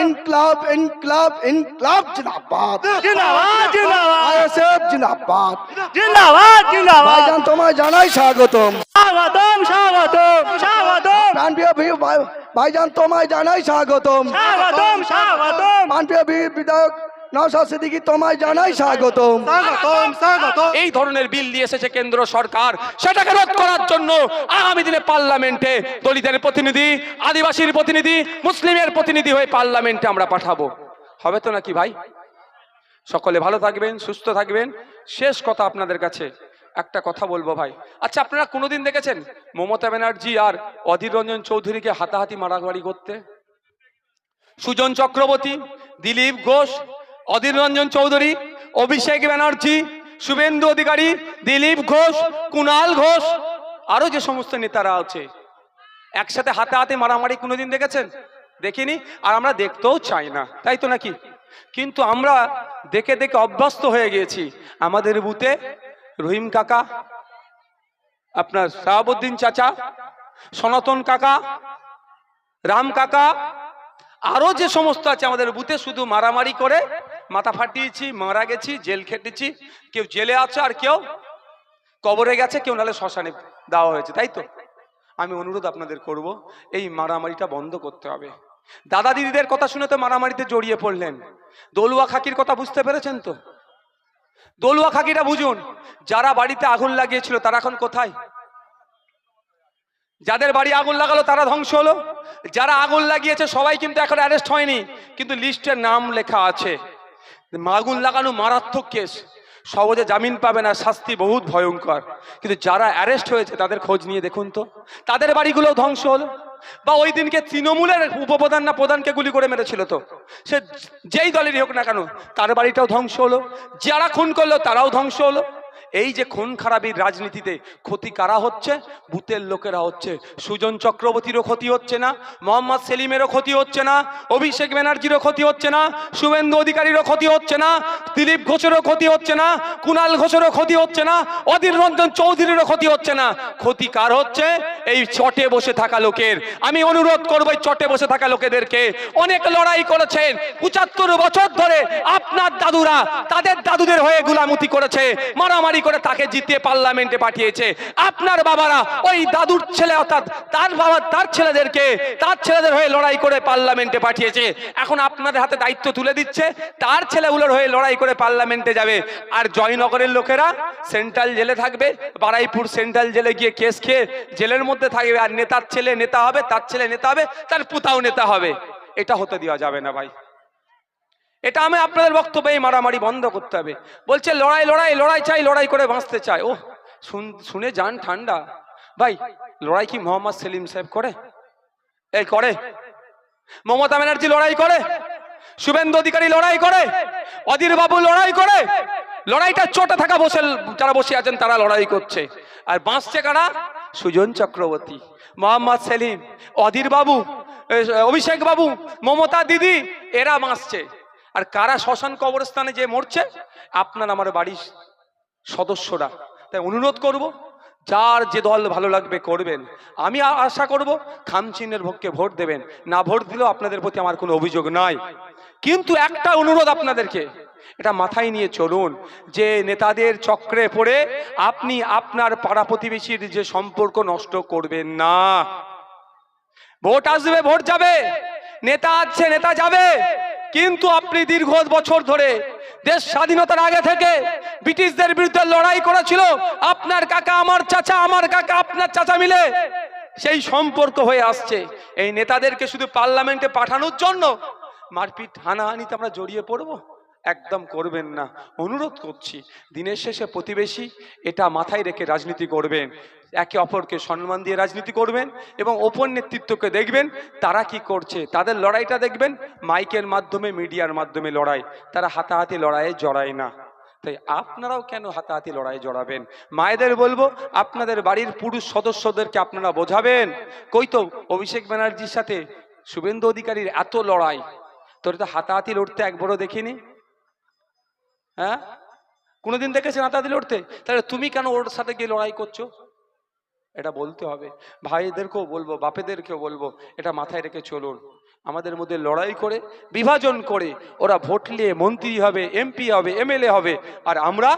ইনকলাব ইনকলাব ইনকলাব জিন্দাবাদ। জিন্দাবাদ জিন্দাবাদ। আইএসএফ জিন্দাবাদ। জিন্দাবাদ জিন্দাবাদ। ভাইজান তোমায় জানাই স্বাগতম। স্বাগতম স্বাগতম স্বাগতম। প্রাণপ্রিয় ভাইজান তোমায় জানাই স্বাগতম। স্বাগতম স্বাগতম। প্রাণপ্রিয় বিধায়ক নওশাদ সিদ্দিকী তোমায় জানাই স্বাগতম। স্বাগতম স্বাগতম। এই ধরনের বিল দিয়ে এসেছে কেন্দ্র সরকার সেটাকে রোধ করার জন্য আগামী দিনে পার্লামেন্টে দলিতের প্রতিনিধি আদিবাসীর প্রতিনিধি মুসলিমের প্রতিনিধি হয়ে পার্লামেন্টে আমরা পাঠাবো। হবে তো নাকি ভাই? সকলে ভালো থাকবেন সুস্থ থাকবেন। শেষ কথা আপনাদের কাছে। একটা কথা বলব ভাই। আচ্ছা আপনারা কোনোদিন দেখেছেন মমতা ব্যানার্জি আর অধীর রঞ্জন চৌধুরীকে হাতাহাতি মারামারি করতে? সুজন চক্রবর্তী দিলীপ ঘোষ অধীর রঞ্জন চৌধুরী, অভিষেক ব্যানার্জি, শুভেন্দু অধিকারী, দিলীপ ঘোষ, কুণাল ঘোষ, আরও যে সমস্ত নেতারা আছে। একসাথে হাতে হাতে মারামারি কোনোদিন দেখেছেন? দেখিনি, আর আমরা দেখতেও চাই না, তাই তো নাকি? কিন্তু আমরা দেখে দেখে অভ্যস্ত হয়ে গিয়েছি। আমাদের বুথে রহিম কাকা, আপনার শাহাবুদ্দিন চাচা, সনাতন কাকা, রাম কাকা, আরও যে সমস্ত আছে আমাদের বুথে শুধু মারামারি করে মাথা ফাটিয়েছি, মারা গেছি, জেল খেটেছি। কেউ জেলে আছে আর কেউ কবরে গেছে, কেউ নাহলে শ্মশানে দেওয়া হয়েছে, তাই তো? আমি অনুরোধ আপনাদের করব, এই মারামারিটা বন্ধ করতে হবে। দাদা দিদিদের কথা শুনে তো মারামারিতে জড়িয়ে পড়লেন। দলুয়া খাকির কথা বুঝতে পেরেছেন তো? দলুয়া খাকিটা বুঝুন, যারা বাড়িতে আগুন লাগিয়েছিল, তারা এখন কোথায়? যাদের বাড়ি আগুন লাগালো, তারা ধ্বংস হলো। যারা আগুন লাগিয়েছে, সবাই কিন্তু এখন অ্যারেস্ট হয়নি, কিন্তু লিস্টের নাম লেখা আছে। আগুন লাগানো মারাত্মক কেস। সহজে জামিন পাবে না, শাস্তি বহুত ভয়ঙ্কর। কিন্তু যারা অ্যারেস্ট হয়েছে, তাদের খোঁজ নিয়ে দেখুন তো। তাদের বাড়িগুলো ধ্বংস হলো। বা ওই দিনকে তৃণমূলের উপপ্রধান না প্রধানকে গুলি করে মেরেছিল তো। সে যেই দলেরই হোক না কেন, তার বাড়িটাও ধ্বংস হলো। যারা খুন করল, তারাও ধ্বংস হলো। এই যে খুন খারাপির রাজনীতিতে ক্ষতি কারা হচ্ছে? বুথের লোকেরা হচ্ছে। সুজন চক্রবর্তীরও ক্ষতি হচ্ছে না, মোহাম্মদ সেলিমেরও ক্ষতি হচ্ছে না, অভিষেক ব্যানার্জিরও ক্ষতি হচ্ছে না, শুভেন্দু অধিকারীরও ক্ষতি হচ্ছে না, দিলীপ ঘোষেরও ক্ষতি হচ্ছে না কুণাল ঘোষেরও ক্ষতি হচ্ছে না, অধীর রঞ্জন চৌধুরীরও ক্ষতি হচ্ছে না। ক্ষতি কার হচ্ছে? এই চটে বসে থাকা লোকের। আমি অনুরোধ করব এই চটে বসে থাকা লোকেদেরকে। অনেক লড়াই করেছেন। পঁচাত্তর বছর ধরে দাদুরা, তাদের দাদুদের হয়ে গুলামুতি করেছে, মারামারি করে তাকে জিতিয়ে পার্লামেন্টে পাঠিয়েছে। আপনার বাবারা, ওই দাদুর ছেলে অর্থাৎ তার বাবা, তার ছেলেদেরকে, তার ছেলেদের হয়ে লড়াই করে পার্লামেন্টে পাঠিয়েছে। এখন আপনাদের হাতে দায়িত্ব তুলে দিচ্ছে, তার ছেলেগুলোর হয়ে লড়াই করে পার্লামেন্টে যাবে। আর জয়নগরের লোকেরা সেন্ট্রাল জেলে থাকবে, বারাইপুর সেন্ট্রাল জেলে গিয়ে কেস খেয়ে জেলের মধ্যে থাকবে। আর নেতার ছেলে নেতা হবে, তার ছেলে নেতা হবে, তার পুতাও নেতা হবে। এটা হতে দেওয়া যাবে না ভাই। এটা আমি আপনাদের বক্তব্যে মারামারি বন্ধ করতে হবে। বলছে, লড়াই লড়াই লড়াই চাই, লড়াই করে বাঁচতে চায় ও শুনে যান ঠান্ডা। ভাই, লড়াই কি মোহাম্মদ সেলিম সাহেব করে? এই, করে। মমতা ব্যানার্জি লড়াই করে? শুভেন্দু অধিকারী লড়াই করে? অধীর বাবু লড়াই করে? লড়াইটা চোটে থাকা বসে যারা বসে আছেন তারা লড়াই করছে। আর বাঁচছে কারা? সুজন চক্রবর্তী। মোহাম্মদ সেলিম, অধীর বাবু অভিষেক বাবু, মমতা দিদি, এরা বাঁচছে। আর কারা শ্মশান কবরস্থানে যে মরছে? আপনার আমার বাড়ির সদস্যরা। তাই অনুরোধ করব, যার যে দল ভালো লাগবে করবেন। আমি আশা করব খামচিনের ভোগকে ভোট দেবেন। না ভোট দিলেও আপনাদের প্রতি আমার কোনো অভিযোগ নাই। কিন্তু একটা অনুরোধ আপনাদেরকে, এটা মাথায় নিয়ে চলুন যে নেতাদের চক্রে পড়ে আপনি আপনার পাড়া প্রতিবেশীর যে সম্পর্ক নষ্ট করবেন না। ভোট আসবে, ভোট যাবে। নেতা আছে, নেতা যাবে। কিন্তু আপনি দীর্ঘ বছর ধরে দেশ স্বাধীনতার আগে থেকে ব্রিটিশদের বিরুদ্ধে লড়াই করেছিল। আপনার কাকা, আমার চাচা, আমার কাকা, আপনার চাচা মিলে সেই সম্পর্ক হয়ে আসছে। এই নেতাদেরকে শুধু পার্লামেন্টে পাঠানোর জন্য মারপিট হানাহানিতে আমরা জড়িয়ে পড়ব? একদম করবেন না। অনুরোধ করছি, দিনের শেষে প্রতিবেশী এটা মাথায় রেখে রাজনীতি করবেন। একে অপরকে সম্মান দিয়ে রাজনীতি করবেন এবং ওপর নেতৃত্বকে দেখবেন তারা কি করছে, তাদের লড়াইটা দেখবেন, মাইকের মাধ্যমে, মিডিয়ার মাধ্যমে লড়াই। তারা হাতাহাতি লড়াইয়ে জড়ায় না। তাই আপনারাও কেন হাতাহাতি লড়াই জড়াবেন? মায়েদের বলব, আপনাদের বাড়ির পুরুষ সদস্যদেরকে আপনারা বোঝাবেন। কই তো, অভিষেক ব্যানার্জির সাথে শুভেন্দু অধিকারীর এত লড়াই। তোর তো হাতাহাতি লড়তে একবারও দেখিনি। হ্যাঁ? কোনোদিন দেখেছেন আতা দিলে উঠতে? তাহলে তুমি কেন ওর সাথে গিয়ে লড়াই করছ? এটা বলতে হবে। ভাইদেরকেও বলব, বাপেদেরকেও বলব, এটা মাথায় রেখে চলুন। আমাদের মধ্যে লড়াই করে, বিভাজন করে, ওরা ভোট নিয়ে মন্ত্রী হবে, এমপি হবে, এমএলএ হবে, আর আমরা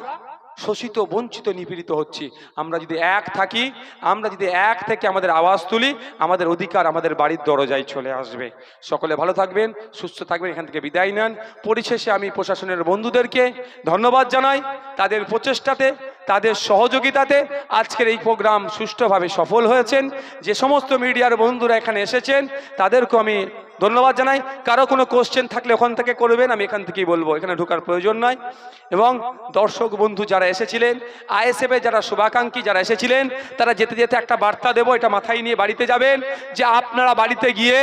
শোষিত, বঞ্চিত, নিপীড়িত হচ্ছি। আমরা যদি এক থাকি, আমরা যদি এক থেকে আমাদের আওয়াজ তুলি, আমাদের অধিকার আমাদের বাড়ির দরজায় চলে আসবে। সকলে ভালো থাকবেন, সুস্থ থাকবেন, এখান থেকে বিদায় নেন। পরিশেষে আমি প্রশাসনের বন্ধুদেরকে ধন্যবাদ জানাই। তাদের প্রচেষ্টাতে, তাদের সহযোগিতাতে আজকের এই প্রোগ্রাম সুষ্ঠুভাবে সফল হয়েছেন। যে সমস্ত মিডিয়ার বন্ধুরা এখানে এসেছেন, তাদেরকেও আমি ধন্যবাদ জানাই। কারও কোনো কোশ্চেন থাকলে ওখান থেকে করবেন, আমি এখান থেকেই বলব। এখানে ঢোকার প্রয়োজন নয়। এবং দর্শক বন্ধু যারা এসেছিলেন আইএসএফে যারা শুভাকাঙ্ক্ষী যারা এসেছিলেন, তারা যেতে যেতে একটা বার্তা দেবো, এটা মাথায় নিয়ে বাড়িতে যাবেন, যে আপনারা বাড়িতে গিয়ে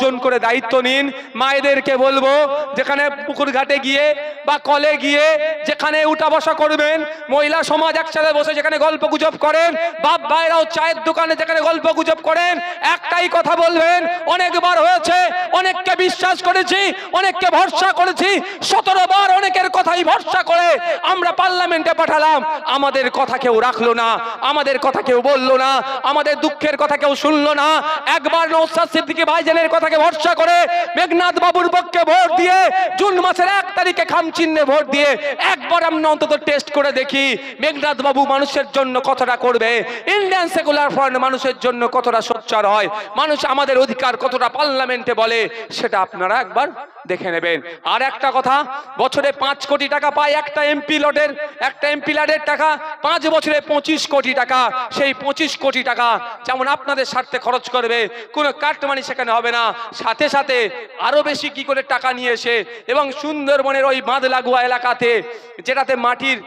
জন করে দায়িত্ব নিন। মায়েদেরকে বলব, যেখানে পুকুর ঘাটে গিয়ে বা কলে গিয়ে যেখানে উঠা বসা করবেন, মহিলা সমাজ একসাথে বসে যেখানে গল্প গুজব করেন, বাপ ভাইরাও চায়ের দোকানে যেখানে গল্প গুজব করেন, একটাই কথা বলবেন, অনেকবার হয়েছে অনেককে বিশ্বাস করেছি, অনেককে ভরসা করেছি। সতেরো বার অনেকের কথাই ভরসা করে আমরা পার্লামেন্টে পাঠালাম। আমাদের কথা কেউ রাখল না, আমাদের কথা কেউ বলল না, আমাদের দুঃখের কথা কেউ শুনলো না। একবার নৌসাদ সিদ্দিকী ভাইজানের কথাকে ভরসা করে মেঘনাথ বাবুর পক্ষে ভোট দিয়ে জুন মাসের এক তারিখে খাম চিহ্নে ভোট দিয়ে একবার আমরা অন্তত টেস্ট করে দেখি মেঘনাথ বাবু মানুষের জন্য কতটা করবে। ইন্ডিয়ান সেকুলার ফ্রন্ট মানুষের জন্য কতটা সোচ্চার হয়। মানুষ আমাদের অধিকার কতটা পার্লামেন্টে বলে, সেটা আপনারা একবার দেখে নেবেন। আর একটা কথা, বছরে পাঁচ কোটি টাকা পায় একটা এমপি লটের, একটা এমপি লটের টাকা, পাঁচ বছরে পঁচিশ কোটি টাকা। সেই পঁচিশ কোটি টাকা যেমন আপনাদের স্বার্থে খরচ করবে, কোনো কাটমানি সেখানে হবে না। সাথে সাথে আরও বেশি কি করে টাকা নিয়ে এসে, এবং সুন্দরবনের ওই বাঁধ লাগোয়া এলাকাতে, যেটাতে মাটির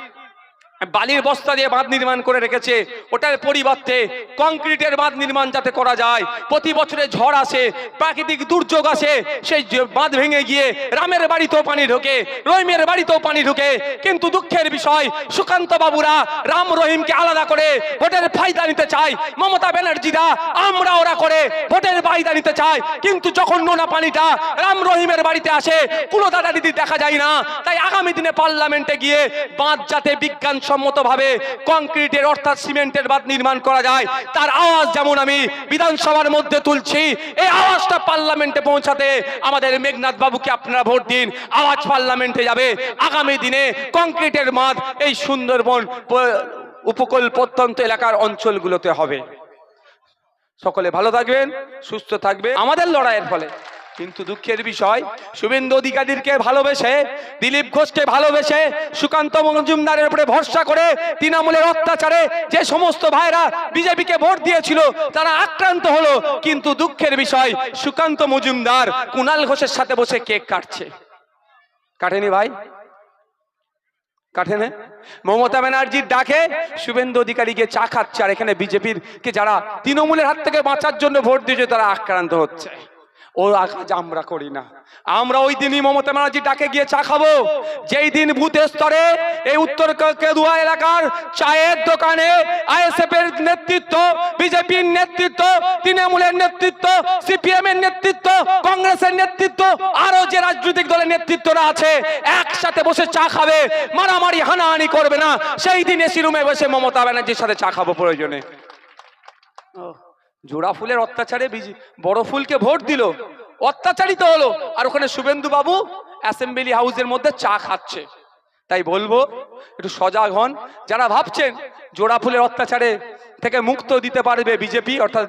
বালির বস্তা দিয়ে বাঁধ নির্মাণ করে রেখেছে। ওটার পরিবর্তে কংক্রিটের বাঁধ নির্মাণ যাতে করা যায়। প্রতি বছরে ঝড় আসে, প্রাকৃতিক দুর্যোগ আসে, সেই বাঁধ ভেঙে গিয়ে রামের বাড়িতেও পানি ঢোকে, রহিমের বাড়িতেও পানি ঢোকে। কিন্তু দুঃখের বিষয়, সুকান্ত বাবুরা রাম রহিমকে আলাদা করে ভোটের ফায়দা নিতে চায়। মমতা ব্যানার্জিরা আমরা ওরা করে ভোটের ফায়দা নিতে চায়। কিন্তু যখন নোনা পানিটা রাম রহিমের বাড়িতে আসে কোনো দাদা দিদি দেখা যায় না। তাই আগামী দিনে পার্লামেন্টে গিয়ে বাঁধ যাতে বিজ্ঞানসম্মতভাবে কংক্রিটের অর্থাৎ সিমেন্টের বাঁধ নির্মাণ করা যায়। তার আওয়াজ যেমন আমি বিধানসভার মধ্যে তুলছি, এই আওয়াজটা পার্লামেন্টে পৌঁছাতে আমাদের মেঘনাথ বাবুকে আপনারা ভোট দিন। আওয়াজ পার্লামেন্টে যাবে। আগামী দিনে কংক্রিটের বাঁধ এই সুন্দরবন উপকূল প্রত্যন্ত এলাকার অঞ্চলগুলোতে হবে। সকলে ভালো থাকবেন, সুস্থ থাকবে আমাদের লড়াইয়ের ফলে। কিন্তু দুঃখের বিষয়, শুভেন্দু অধিকারীকে ভালোবেসে, দিলীপ ঘোষকে ভালোবেসে, সুকান্ত মজুমদারের উপরে ভরসা করে তৃণমূলের অত্যাচারে যে সমস্ত ভাইরা বিজেপিকে ভোট দিয়েছিল, তারা আক্রান্ত হলো। কিন্তু দুঃখের বিষয়, সুকান্ত মজুমদার কুণাল ঘোষের সাথে বসে কেক কাটছে। কাটেনি ভাই? কাটেনে? মমতা ব্যানার্জির ডাকে শুভেন্দু অধিকারী গিয়ে চা খাচ্ছে, আর এখানে বিজেপির কে যারা তৃণমূলের হাত থেকে বাঁচার জন্য ভোট দিয়েছে, তারা আক্রান্ত হচ্ছে। ও কাজ আমরা করি না। আমরা ওই দিনই মমতা ব্যানার্জি ডাকে গিয়ে চা খাব। যেই দিন বুথ স্তরে এই উত্তর কেদুয়া এলাকার চায়ের দোকানে আইএসএফ এর নেতৃত্ব বিজেপির নেতৃত্ব তৃণমূলের নেতৃত্ব সিপিএম এর নেতৃত্ব কংগ্রেসের নেতৃত্ব আরও যে রাজনৈতিক দলের নেতৃত্বরা আছে একসাথে বসে চা খাবে। মারামারি হানাহানি করবে না। সেই দিন এসি রুমে বসে মমতা ব্যানার্জির সাথে চা খাব প্রয়োজনে। ও, জোড়া ফুলের অত্যাচারে বড় ফুলকে ভোট দিল, অত্যাচারিত হলো। আর ওখানে শুভেন্দু বাবু অ্যাসেম্বলি হাউসের মধ্যে চা খাচ্ছে। তাই বলব, একটু সজাগ হন। যারা ভাবছেন জোড়া ফুলের অত্যাচারে থেকে মুক্ত দিতে পারবে বিজেপি, অর্থাৎ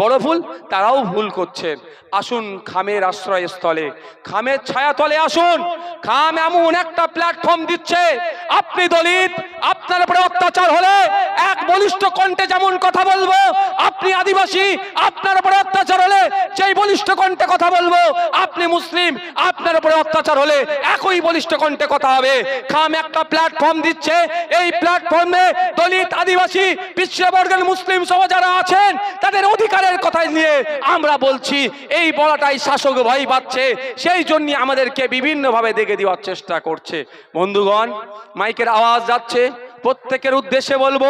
বড় ফুল, তারাও ভুল করছেন। আসুন খামের আশ্রয়স্থলে। খামের ছায়াতলে আসুন। খাম এমন একটা প্ল্যাটফর্ম দিচ্ছে, আপনি দলিত, আপনার উপরে অত্যাচার হলে এক বলিষ্ঠ কণ্ঠে যেমন কথা বলব আদিবাসী, আপনার উপরে অত্যাচার হলে সেই বলিষ্ঠ কণ্ঠে কথা বলব, আপনি মুসলিম, আপনার উপরে অত্যাচার হলে একই বলিষ্ঠ কণ্ঠে কথা হবে। খাম একটা প্ল্যাটফর্ম দিচ্ছে, এই প্ল্যাটফর্মে দলিত আদিবাসী পিছিয়ে মুসলিম সহ যারা আছেন, তাদের অধিকারের কথা নিয়ে আমরা বলছি। এই বলাটাই শাসক ভয় পাচ্ছে, সেই জন্য আমাদেরকে বিভিন্নভাবে দেখে দেওয়ার চেষ্টা করছে। বন্ধুগণ, মাইকের আওয়াজ যাচ্ছে। প্রত্যেকের উদ্দেশ্যে বলব,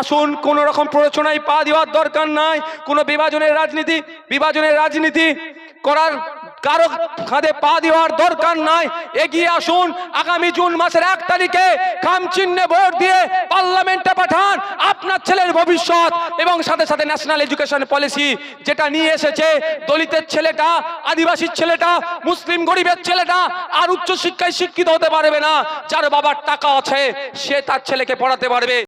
আসুন, কোন রকম প্ররোচনায় পা দেওয়ার দরকার নাই, কোনো বিভাজনের রাজনীতি বিভাজনের রাজনীতি করার কারও খাদে পা দেওয়ার দরকার নাই। এগিয়ে আসুন। আগামী জুন মাসের এক তারিখে খাম চিহ্নে ভোট দিয়ে পার্লামেন্টে পাঠান আপনার ছেলের ভবিষ্যৎ এবং সাথে সাথে ন্যাশনাল এডুকেশন পলিসি যেটা নিয়ে এসেছে। দলিতের ছেলেটা, আদিবাসীর ছেলেটা, মুসলিম গরিবের ছেলেটা আর উচ্চশিক্ষায় শিক্ষিত হতে পারবে না। যার বাবার টাকা আছে, সে তার ছেলেকে পড়াতে পারবে।